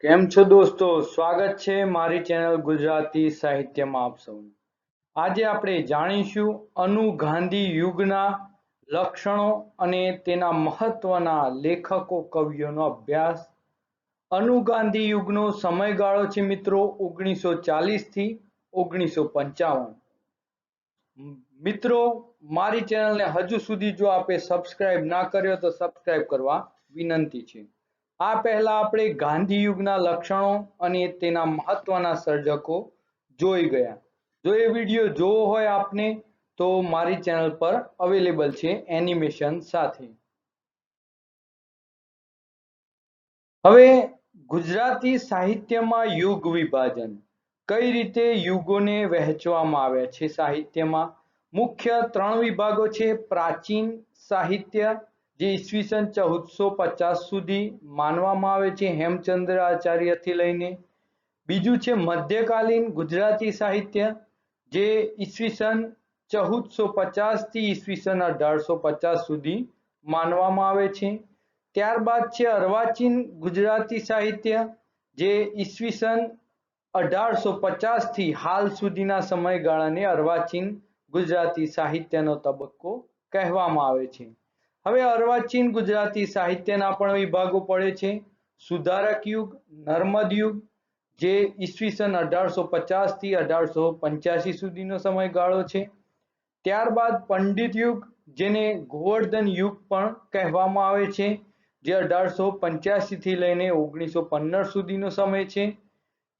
કેમ છો દોસ્તો? સ્વાગત છે મારી ચેનલ ગુજરાતી સાહિત્યમાં આપ સૌનું. આજે આપણે જાણીશું અનુ ગાંધી યુગના લક્ષણો અને તેના મહત્વના લેખકો કવિઓનો અભ્યાસ. અનુ ગાંધી યુગનો સમયગાળો છે મિત્રો ઓગણીસો ચાલીસથી ઓગણીસો પંચાવન. મિત્રો, મારી ચેનલને હજુ સુધી જો આપે સબસ્ક્રાઇબ ના કર્યો તો સબસ્ક્રાઇબ કરવા વિનંતી છે. આ પહેલા આપણે ગાંધી યુગના લક્ષણો અને તેના મહત્વના સર્જકો જોઈ ગયા. જો એ વીડિયો જોવો હોય આપને, તો મારી ચેનલ પર અવેલેબલ છે એનિમેશન સાથે. હવે ગુજરાતી સાહિત્યમાં યુગ વિભાજન. કઈ રીતે યુગોને વહેંચવામાં આવ્યા છે સાહિત્યમાં? મુખ્ય ત્રણ વિભાગો છે પ્રાચીન સાહિત્ય જે ઈસવીસન ચૌદસો પચાસ સુધી માનવામાં આવે છે હેમચંદ્ર આચાર્યથી લઈને. બીજું છે મધ્યકાલીન ગુજરાતી સાહિત્ય, જે ઈસવીસન ચૌદસો પચાસથી ઈસવીસન અઢારસો પચાસ સુધી માનવામાં આવે છે. ત્યારબાદ છે અર્વાચીન ગુજરાતી સાહિત્ય, જે ઈસવીસન અઢારસો પચાસથી હાલ સુધીના સમયગાળાને અર્વાચીન ગુજરાતી સાહિત્યનો તબક્કો કહેવામાં આવે છે. હવે અર્વાચીન ગુજરાતી સાહિત્યના પણ વિભાગો પડે છે. સુધારક યુગ, નર્મદ યુગ, જે ઈસવીસન અઢારસો પચાસથી અઢારસો પંચ્યાસી સુધીનો સમયગાળો છે. ત્યારબાદ પંડિત યુગ, જેને ગોવર્ધન યુગ પણ કહેવામાં આવે છે, જે અઢારસો પંચ્યાસી થી લઈને ઓગણીસો પંદર સુધીનો સમય છે.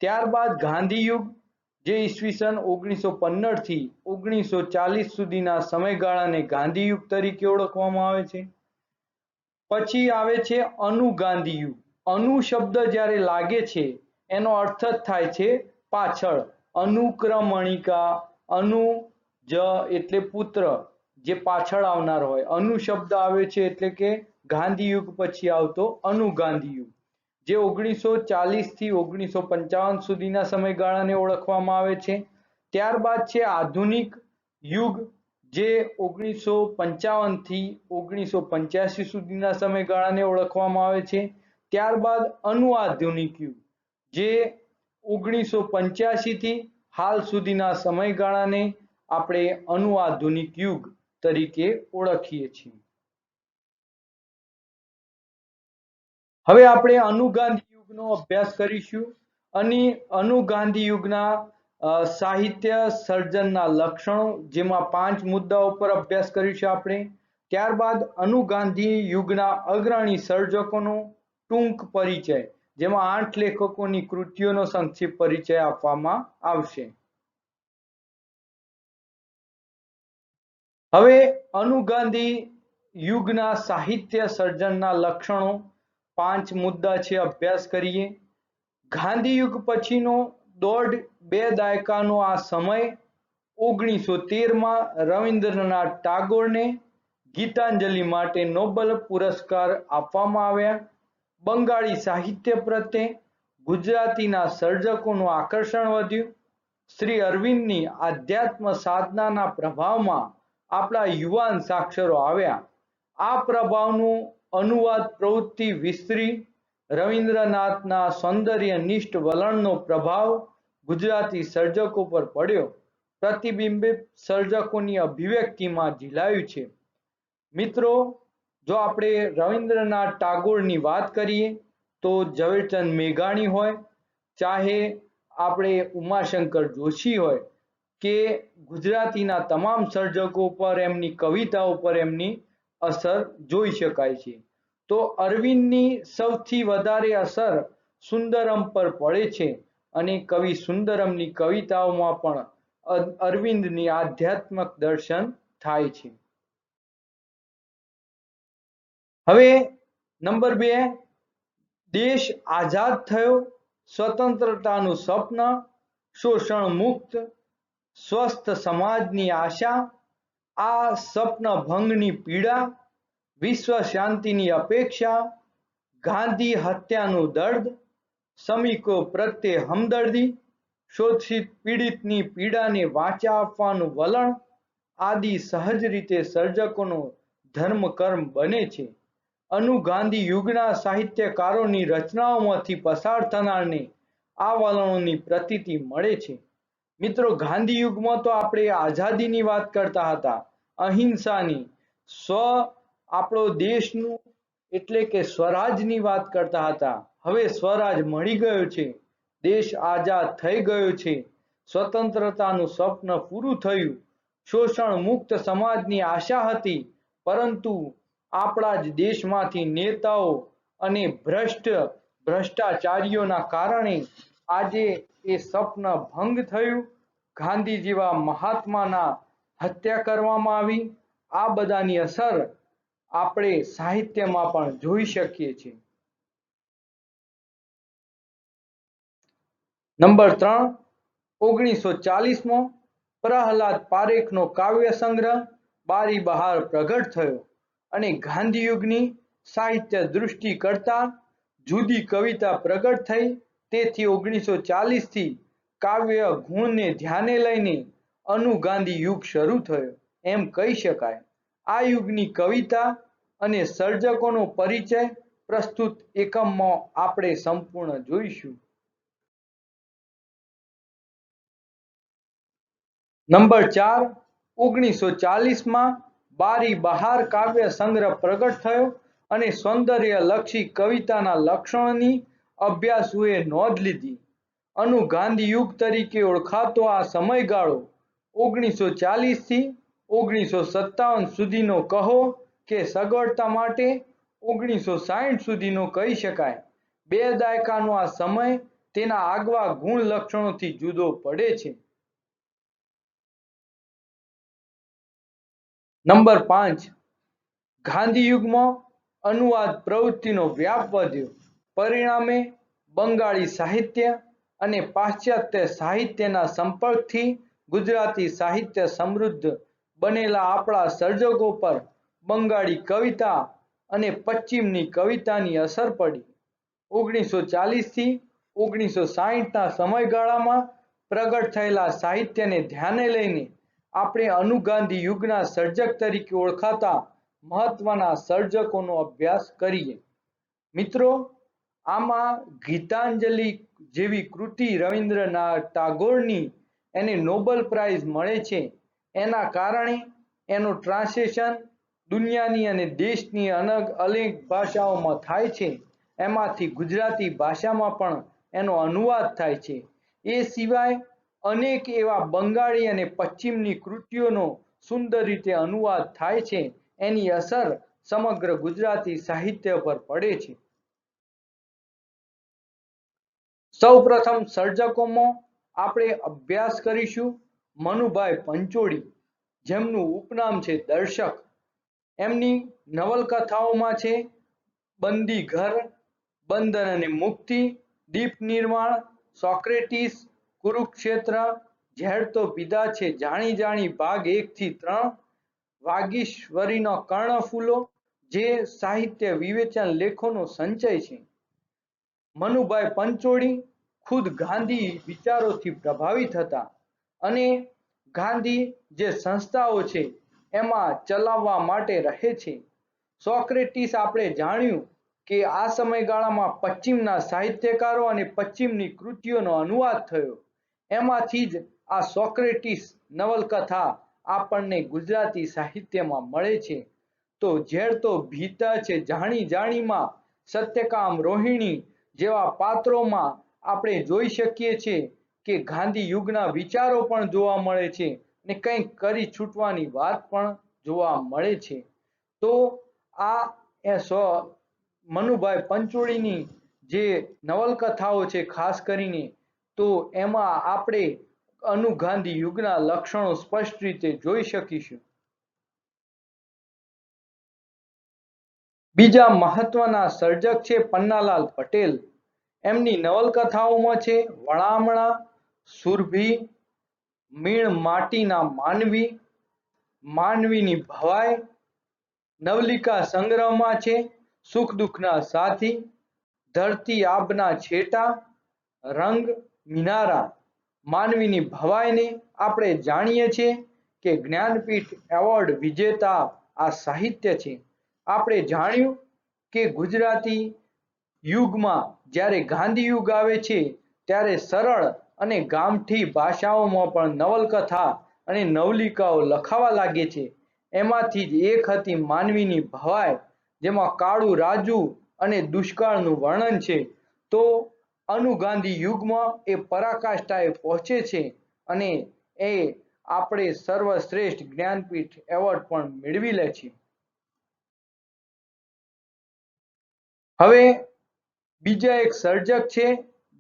ત્યારબાદ ગાંધી યુગ જે ઈસવીસન ઓગણીસો પંદરથી ઓગણીસો ચાલીસ સુધીના સમયગાળાને ગાંધી યુગ તરીકે ઓળખવામાં આવે છે. પછી આવે છે અનુગાંધી યુગ અનુ શબ્દ જ્યારે લાગે છે, એનો અર્થ જ થાય છે પાછળ. અનુક્રમણિકા, અનુ જ એટલે પુત્ર, જે પાછળ આવનાર હોય. અનુ શબ્દ આવે છે એટલે કે ગાંધી યુગ પછી આવતો અનુગાંધી યુગ જે ઓગણીસો ચાલીસથી ઓગણીસો પંચાવન સુધીના સમયગાળાને ઓળખવામાં આવે છે. ત્યારબાદ છે આધુનિક યુગ, જે ઓગણીસો પંચાવનથી ઓગણીસો પંચ્યાસી સુધીના સમયગાળાને ઓળખવામાં આવે છે. ત્યારબાદ અનુઆધુનિક યુગ, જે ઓગણીસો પંચ્યાસી થી હાલ સુધીના સમયગાળાને આપણે અનુઆધુનિક યુગ તરીકે ઓળખીએ છીએ. હવે આપણે અનુગાંધી યુગનો અભ્યાસ કરીશું અને અનુગાંધી યુગના સાહિત્ય સર્જનના લક્ષણો જેમાં પાંચ મુદ્દાઓ પર અભ્યાસ કરીશું આપણે. ત્યારબાદ અનુગાંધી યુગના અગ્રણી સર્જકોનો ટૂંક પરિચય, જેમાં આઠ લેખકોની કૃતિઓનો સંક્ષિપ્ત પરિચય આપવામાં આવશે. હવે અનુગાંધી યુગના સાહિત્ય સર્જનના લક્ષણો પાંચ મુદ્દા છે અભ્યાસ કરીએ. ગાંધીયુગ પછીનો દોઢ બે દાયકાનો આ સમય ઓગણીસો તેરમાં રવિન્દ્રનાથ ટાગોરને ગીતાંજલિ માટે નોબલ પુરસ્કાર આપવામાં આવ્યા. બંગાળી સાહિત્ય પ્રત્યે ગુજરાતીના સર્જકોનું આકર્ષણ વધ્યું. શ્રી અરવિંદની આધ્યાત્મ સાધનાના પ્રભાવમાં આપણા યુવાન સાક્ષરો આવ્યા. આ પ્રભાવનું અનુવાદ પ્રવૃત્તિ વિસ્તરી, રવિન્દ્રનાથના સૌંદર્યનિષ્ઠ વલણનો પ્રભાવ ગુજરાતી સર્જકો પર પડ્યો. પ્રતિબિંબિત સર્જકોની અભિવ્યક્તિમાં ઝીલાયું છે. મિત્રો, જો આપણે રવિન્દ્રનાથ ટાગોરની વાત કરીએ, તો ઝવેરચંદ મેઘાણી હોય, ચાહે આપણે ઉમાશંકર જોશી હોય, કે ગુજરાતીના તમામ સર્જકો પર, એમની કવિતાઓ પર, એમની અસર જોઈ શકાય છે. તો અરવિંદની સૌથી વધારે અસર સુંદરમ પર પડે છે અને કવિ સુંદરમની કવિતાઓમાં પણ અરવિંદની આધ્યાત્મક દર્શન થાય છે. હવે નંબર બે, દેશ આઝાદ થયો, સ્વતંત્રતાનું સ્વપ્ન શોષણ મુક્ત સ્વસ્થ સમાજની આશા આ સ્વપ્ન ભંગની પીડા, વિશ્વ શાંતિની અપેક્ષા, ગાંધી હત્યાનું દર્દ, શ્રમિકો પ્રત્યે હમદર્દી, શોષિત પીડિતની પીડાને વાચા આપવાનું વલણ, આદિ સહજ રીતે સર્જકોનો ધર્મ કર્મ બને છે. અનુ ગાંધી યુગના સાહિત્યકારોની રચનાઓમાંથી પસાર થનારને આ વલણોની પ્રતીતિ મળે છે. મિત્રો, ગાંધી યુગમાં તો આપણે આઝાદીની વાત કરતા હતા. અહિંસાની. સ્વ આપણો દેશનું એટલે કે સ્વરાજની વાત કરતા હતા. હવે સ્વરાજ મળી ગયો છે. દેશ આઝાદ થઈ ગયો છે. સ્વતંત્રતાનું સ્વપ્ન પૂરું થયું. શોષણ મુક્ત સમાજની આશા હતી. પરંતુ આપણા જ દેશમાંથી નેતાઓ અને ભ્રષ્ટ ભ્રષ્ટાચારીઓના કારણે આજે એ સ્વપ્ન ભંગ થયું. ગાંધી જેવા મહાત્માના હત્યા કરવામાં આવી. આ બધાની અસર આપણે સાહિત્યમાં પણ જોઈ શકીએ છીએ. નંબર ત્રણ, ઓગણીસો ચાલીસમો પ્રહલાદ પારેખનો કાવ્ય સંગ્રહ બારી બહાર પ્રગટ થયો અને ગાંધી યુગની સાહિત્ય દૃષ્ટિ કરતા જુદી કવિતા પ્રગટ થઈ. તેથી ઓગણીસો ચાલીસથી કાવ્ય ગુણને ધ્યાને લઈને અનુગાંધી યુગ શરૂ થયો. એમ કહી શકાય. આ યુગની કવિતા અને સર્જકોનો પરિચય પ્રસ્તુત એકમમાં આપણે સંપૂર્ણ જોઈશું. નંબર ચાર, ઓગણીસો ચાલીસમાં બારી બહાર કાવ્ય સંગ્રહ પ્રગટ થયો અને સૌંદર્ય લક્ષી કવિતાના લક્ષણોની અભ્યાસુએ નોંધ લીધી. અનુગાંધી યુગ તરીકે ઓળખાતો આ સમયગાળો ઓગણીસો ચાલીસથી ઓગણીસો સત્તાવન સુધીનો કહો કે સગવડતા માટે ઓગણીસો સાહીઠ સુધીનો કહી શકાય. બે દાયકાનો આ સમય તેના આગવા ગુણ લક્ષણોથી જુદો પડે છે. નંબર પાંચ. ગાંધી યુગમાં અનુવાદ પ્રવૃત્તિનો વ્યાપ વધ્યો. પરિણામે બંગાળી સાહિત્ય અને પાશ્ચાત્ય સાહિત્યના સંપર્કથી ગુજરાતી સાહિત્ય સમૃદ્ધ બનેલા આપણા સર્જકો પર બંગાળી કવિતા અને પશ્ચિમની કવિતાની અસર પડી. ઓગણીસો ચાલીસથી ઓગણીસો સાહીઠના સમયગાળામાં પ્રગટ થયેલા સાહિત્યને ધ્યાને લઈને આપણે અનુગાંધી યુગના સર્જક તરીકે ઓળખાતા મહત્વના સર્જકોનો અભ્યાસ કરીએ. મિત્રો, આમાં ગીતાંજલિ જેવી કૃતિ રવિન્દ્રનાથ ટાગોરની એને નોબલ પ્રાઇઝ મળે છે. એના કારણે એનું ટ્રાન્સલેશન દુનિયાની અને દેશની અલગ અનેક ભાષાઓમાં થાય છે. એમાંથી ગુજરાતી ભાષામાં પણ એનો અનુવાદ થાય છે. એ સિવાય અનેક એવા બંગાળી અને પશ્ચિમની કૃતિઓનો સુંદર રીતે અનુવાદ થાય છે. એની અસર સમગ્ર ગુજરાતી સાહિત્ય પર પડે છે. સૌપ્રથમ સર્જકોમાં આપણે અભ્યાસ કરીશું મનુભાઈ પંચોળી જેમનું ઉપનામ છે દર્શક. એમની નવલકથાઓમાં છે, બંદી ઘર, બંધન અને મુક્તિ, દીપ નિર્માણ, સોક્રેટિસ, કુરુક્ષેત્ર, ઝેર તો પીધા છે જાણી જાણી ભાગ એક થી ત્રણ, વાગીશ્વરીનો કર્ણફૂલો, જે સાહિત્ય વિવેચન લેખોનો સંચય છે. મનુભાઈ પંચોળી ખુદ ગાંધી વિચારોથી પ્રભાવિત હતા. અને ગાંધી જે સંસ્થાઓ છે, એમાં ચલાવવા માટે રહે છે. સોક્રેટિસ આપણે જાણ્યું કે આ સમયગાળામાં પશ્ચિમના સાહિત્યકારો અને પશ્ચિમની કૃતિઓનો અનુવાદ થયો. એમાંથી જ આ સોક્રેટિસ નવલકથા આપણને ગુજરાતી સાહિત્યમાં મળે છે. તો ઝેર તો ભીતા છે જાણી જાણીમાં સત્યકામ રોહિણી જેવા પાત્રોમાં આપણે જોઈ શકીએ છીએ કે ગાંધી યુગના વિચારો પણ જોવા મળે છે ને કંઈક કરી છૂટવાની વાત પણ જોવા મળે છે. તો આ એ સો મનુભાઈ પંચોળીની જે નવલકથાઓ છે ખાસ કરીને, તો એમાં આપણે અનુગાંધી યુગના લક્ષણો સ્પષ્ટ રીતે જોઈ શકીશું. બીજા મહત્વના સર્જક છે પન્નાલાલ પટેલ. એમની નવલકથાઓમાં છે વળામણા સુરભી, મીણ માટીના માનવી, માનવીની ભવાઈ, નવલિકા સંગ્રહમાં છે, સુખ દુઃખના સાથી, ધરતી આબના છેટા, રંગ, મિનારા. માનવીની ભવાઈને આપણે જાણીએ છીએ કે જ્ઞાનપીઠ એવોર્ડ વિજેતા આ સાહિત્ય છે. આપણે જાણ્યું કે ગુજરાતી યુગમાં જ્યારે ગાંધી યુગ આવે છે, ત્યારે સરળ અને ગામઠી ભાષાઓમાં પણ નવલકથા અને નવલિકાઓ લખાવા લાગે છે. એમાંથી જ એક હતી માનવીની ભવાઈ, જેમાં કાળું રાજુ અને દુષ્કાળનું વર્ણન છે. તો અનુગાંધી યુગમાં એ પરાકાષ્ઠાએ પહોંચે છે અને એ આપણે સર્વશ્રેષ્ઠ જ્ઞાનપીઠ એવોર્ડ પણ મેળવી લે છે. હવે બીજા એક સર્જક છે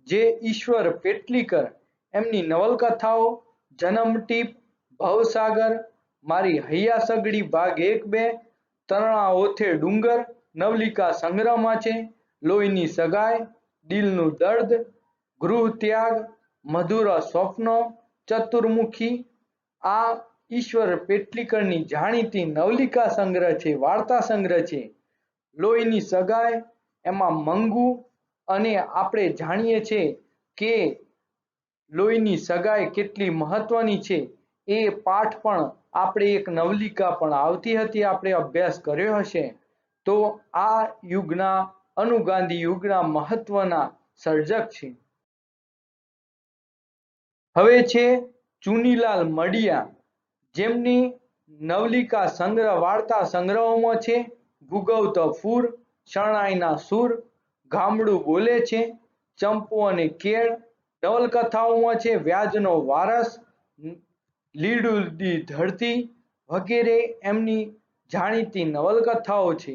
જે ઈશ્વર પેટલીકર. એમની નવલકથાઓ જન્મટીપ ભવસાગર, મારી હૈયા સગડી ભાગ એક બે, તરણા ઓથે ડુંગર, નવલિકા સંગ્રહમાં છે, લોહીની સગાઈ, દિલનું દર્દ, ગૃહ ત્યાગ, મધુર સ્વપ્નો, ચતુર્મુખી. આ ઈશ્વર પેટલીકરની જાણીતી નવલિકા સંગ્રહ છે, વાર્તા સંગ્રહ છે. લોહીની સગાઈ, એમાં મંગુ અને આપણે જાણીએ છીએ કે લોહીની સગાઈ કેટલી મહત્વની છે. એ પાઠ પણ આપણે એક નવલિકા પણ આવતી હતી, આપણે અભ્યાસ કર્યો હશે. તો આ યુગના, અનુગાંધી યુગના મહત્વના સર્જક છે. હવે છે ચુનીલાલ મડિયા. જેમની નવલિકા સંગ્રહ, વાર્તા સંગ્રહોમાં છે. ભૂગવત ફૂર શરણાઈના સૂર ગામડું બોલે છે, ચંપો અને કેળ નવલકથાઓમાં છે, વ્યાજનો વારસ લીડુદી ધરતી વગેરે એમની જાણીતી નવલકથાઓ છે.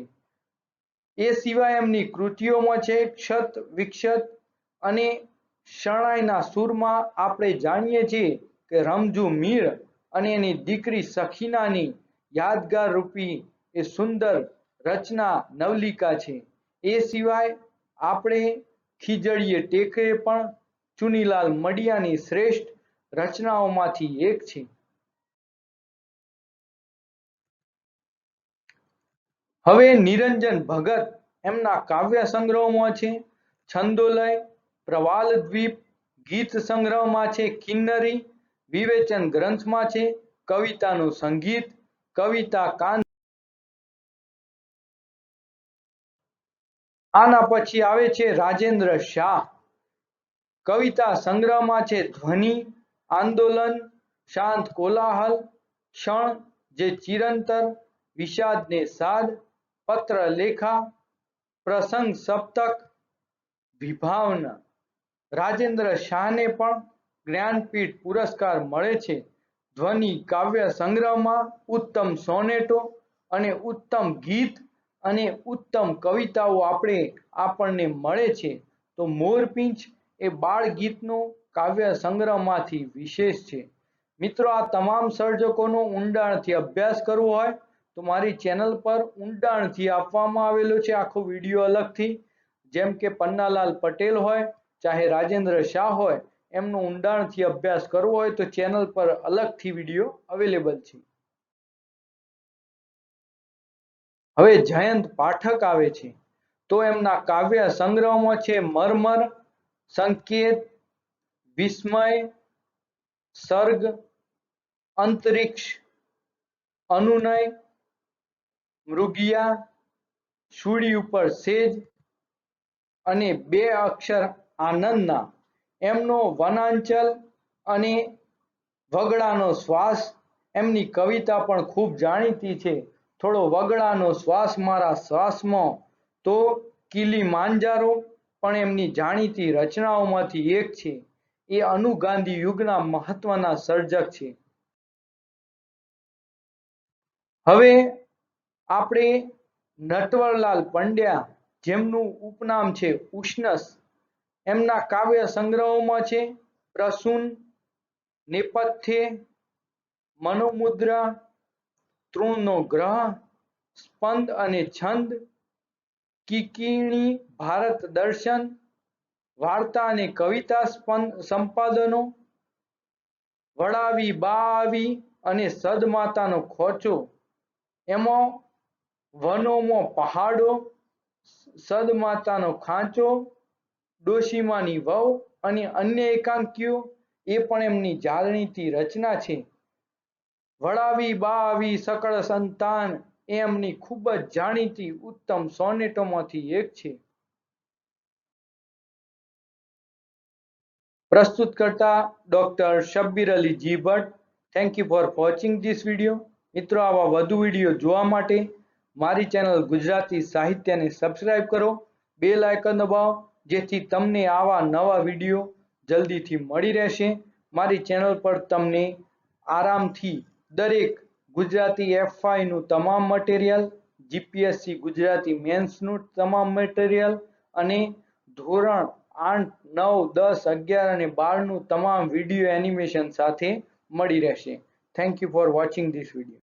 એ સિવાય એમની કૃતિઓમાં છે, ક્ષત, વિક્ષત અને શરણાઈના સૂરમાં આપણે જાણીએ છીએ કે રમજુ મીર અને એની દીકરી સખીનાની યાદગાર રૂપી એ સુંદર રચના નવલિકા છે. એ સિવાય આપણે ખીજડીએ ટેકરે પણ ચુનીલાલ મડિયાની શ્રેષ્ઠ રચનાઓમાંથી એક છે. હવે નિરંજન ભગત એમના કાવ્ય સંગ્રહોમાં છે. છંદોલય પ્રવાલ દ્વીપ ગીત સંગ્રહમાં છે. કિન્નરી વિવેચન ગ્રંથમાં છે. કવિતાનું સંગીત, કવિતા કાન આના પછી આવે છે રાજેન્દ્ર શાહ. કવિતા સંગ્રહમાં છે ધ્વનિ, આંદોલન, શાંત કોલાહલ, ક્ષણ જે ચિરંતર વિષાદને સાદ, પત્ર લેખા, પ્રસંગ સપ્તક, વિભાવના. રાજેન્દ્ર શાહને પણ જ્ઞાનપીઠ પુરસ્કાર મળે છે. ધ્વનિ કાવ્ય સંગ્રહમાં ઉત્તમ સોનેટો અને ઉત્તમ ગીત અને ઉત્તમ કવિતાઓ આપણે આપણને મળે છે, તો મોરપીંછ એ બાળ ગીતનો કાવ્ય સંગ્રહમાંથી વિશેષ છે. મિત્રો, આ તમામ સર્જકોનો ઊંડાણથી અભ્યાસ કરવો હોય, તો મારી ચેનલ પર ઊંડાણથી આપવામાં આવેલો છે આખો વીડિયો અલગથી. જેમ કે પન્નાલાલ પટેલ હોય, ચાહે રાજેન્દ્ર શાહ હોય, એમનો ઊંડાણથી અભ્યાસ કરવો હોય, તો ચેનલ પર અલગથી વીડિયો અવેલેબલ છે. હવે જયંત પાઠક આવે છે. તો એમના કાવ્ય સંગ્રહમાં છે મરમર, સંકેત, વિસ્મય, સર્ગ, અંતરિક્ષ, અનુનય, મૃગિયા સુડી ઉપર સેજ અને બે અક્ષર આનંદના. એમનો વનાંચલ અને વગડાનો શ્વાસ એમની કવિતા પણ ખૂબ જાણીતી છે. થોડો વગડાનો શ્વાસ મારા શ્વાસમાં, તો કિલી માંજારો, પણ એમની જાણીતી રચનાઓમાંથી એક છે. એ અનુગાંધી યુગના મહત્વના સર્જક છે. હવે આપણે નટવરલાલ પંડ્યા જેમનું ઉપનામ છે ઉષ્ણસ, એમના કાવ્ય સંગ્રહોમાં છે પ્રસૂન, નેપથ્ય, મનોમુદ્રા તૃણનો ગ્રહ, સ્પંદ અને છંદ, કિકિણી, ભારત દર્શન, વાર્તા અને કવિતા સંપાદનો, વડાવી બા આવી અને સદમાતાનો ખોચો, એમાં વનોમાં પહાડો, સદમાતાનો ખાંચો, ડોશીમાની વહુ અને અન્ય એકાંકીઓ, એ પણ એમની જાળણીથી રચના છે. વળાવી બાવી સકળ સંતાન એમની ખૂબ જ જાણીતી ઉત્તમ સોનેટોમાંથી એક છે. પ્રસ્તુત કરતા doctor Shabbir Ali G Bhatt thank you for watching this video મિત્રો, આવા વધુ વીડિયો જોવા માટે મારી ચેનલ ગુજરાતી સાહિત્યને સબસ્ક્રાઇબ કરો. બે લાયકન દબાવો, જેથી તમને આવા નવા વીડિયો જલ્દીથી મળી રહેશે. મારી ચેનલ પર તમને આરામથી દરેક ગુજરાતી એફઆઈનું તમામ મટીરિયલ જીપીએસસી ગુજરાતી મેન્સનું તમામ મટીરિયલ અને ધોરણ આઠ, નવ, દસ, અગિયાર અને બારનું તમામ વીડિયો એનિમેશન સાથે મળી રહેશે. Thank you for watching this video